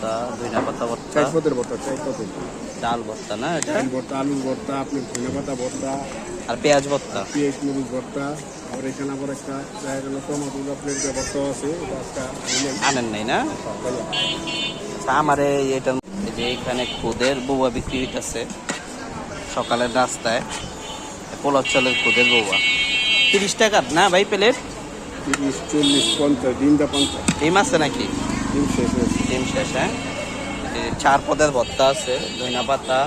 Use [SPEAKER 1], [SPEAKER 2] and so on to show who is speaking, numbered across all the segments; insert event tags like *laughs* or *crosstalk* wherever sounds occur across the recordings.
[SPEAKER 1] ভর্তা ধনিয়া পাতা ভর্তা।
[SPEAKER 2] চার পদের ভর্তা। চার
[SPEAKER 1] ডাল ভর্তা না এটা?
[SPEAKER 2] ডাল ভর্তা ভর্তা পাতা ভর্তা।
[SPEAKER 1] আর পেঁয়াজ ভর্তা?
[SPEAKER 2] পেঁয়াজ মরিচ ভর্তা। আবার এখানে আবার একটা দেখা গেল টমাটো আপনার যে ভর্তা আছে একটা
[SPEAKER 1] আনেন নাই না? আচ্ছা আমার এই এটা যে এখানে খুদের বউয়া বিক্রি হইতেছে সকালের রাস্তায় পোলার চালের খুদের বউয়া তিরিশ টাকার না ভাই প্লেট
[SPEAKER 2] তিরিশ চল্লিশ পঞ্চাশ দিনটা পঞ্চাশ।
[SPEAKER 1] ডিম আছে নাকি?
[SPEAKER 2] দিন শেষ হয়েছে
[SPEAKER 1] ডিম শেষ হ্যাঁ? চার পদের ভর্তা আছে ধনিয়া পাতা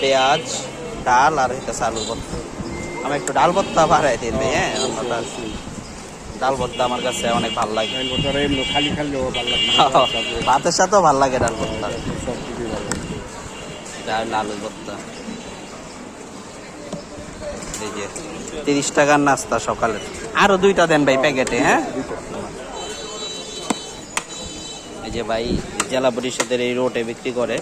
[SPEAKER 1] পেঁয়াজ ডাল আর এটা আলুর ভর্তা আমি একটু ডাল ভর্তা বাড়াই দিন হ্যাঁ? অন্যটা ডাল ভর্তা আমার কাছে অনেক ভালো লাগে।
[SPEAKER 2] খালি খালিও ভালো লাগে *laughs*
[SPEAKER 1] ভাতের সাথেও ভালো লাগে ডাল ভর্তা
[SPEAKER 2] লাগে।
[SPEAKER 1] ডাল ভর্তা এই যে তিরিশ টাকার নাস্তা সকালের। আরও দুইটা দেন ভাই প্যাকেটে হ্যাঁ? এই যে ভাই জেলা পরিষদের এই রোডে বিক্রি করে।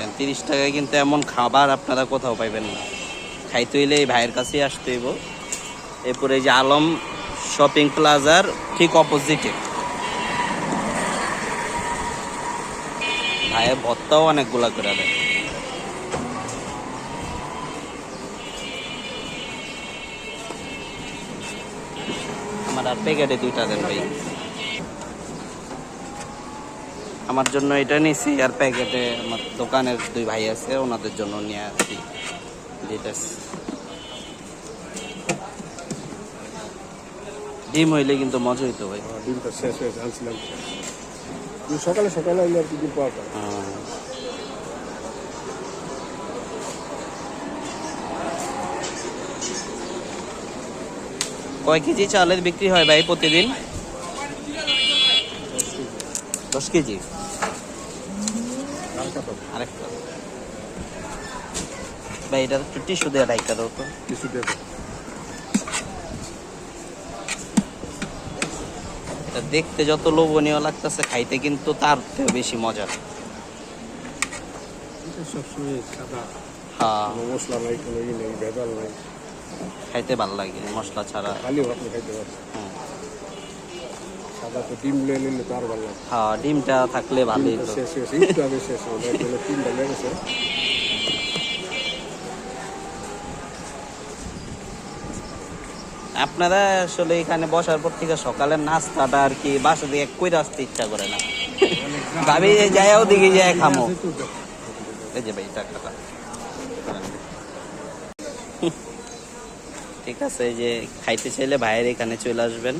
[SPEAKER 1] এই তিরিশ টাকায় কিন্তু এমন খাবার আপনারা কোথাও পাইবেন না। খাইতে হইলে এই ভাইয়ের কাছেই আসতে হইব। এরপরে এই যে আলম শপিং প্লাজার ঠিক অপোজিটে। ভাইয়ের ভর্তাও অনেকগুলা করে দেয়। আর প্যাকেটে দুইটা দেন ভাই। আমার জন্য এটা নিয়েছি আর প্যাকেটে আমার দোকানের দুই ভাই আছে ওনাদের জন্য নিয়ে আসছি। যেটা ডিম হইলে কিন্তু মজা হইতো ভাই।
[SPEAKER 2] আর দিনটা শেষ হয়েছে আনছিলাম। সকালে সকালে হইলে আর কি দিন পাওয়া যায়।
[SPEAKER 1] কয় কেজি চালের বিক্রি হয় ভাই প্রতিদিন? দশ কেজি? আরেকটা। ভাই এটা একটু টিস্যু দেওয়া রাইখা দাও তো।
[SPEAKER 2] কিছু দেবে।
[SPEAKER 1] এটা দেখতে যত লোভনীয় লাগতেছে খাইতে কিন্তু তার থেকে বেশি মজা। হ্যাঁ।
[SPEAKER 2] মশলা নাই কোনো ই নেই ভেজাল নাই।
[SPEAKER 1] খাইতে ভালো লাগে মশলা ছাড়া।
[SPEAKER 2] খালিও আপনি খাইতে পারছেন সাদা তো ডিম লে নিলে তো আরও ভালো লাগে।
[SPEAKER 1] হ্যাঁ ডিমটা থাকলে ভালোই তো।
[SPEAKER 2] শেষ হয়েছে একটু আগে শেষ হয়েছে এর লেগেছে
[SPEAKER 1] আপনারা আসলে এখানে বসার পর থেকে সকালের নাস্তাটা আর কি বাসা থেকে কইরা আসতে ইচ্ছা করে না। ভাবি যে যাই ওদিকে যাই খামো। এই যে ভাই টাকাটা। ঠিক আছে যে খাইতে চাইলে বাইরে এখানে চলে আসবেন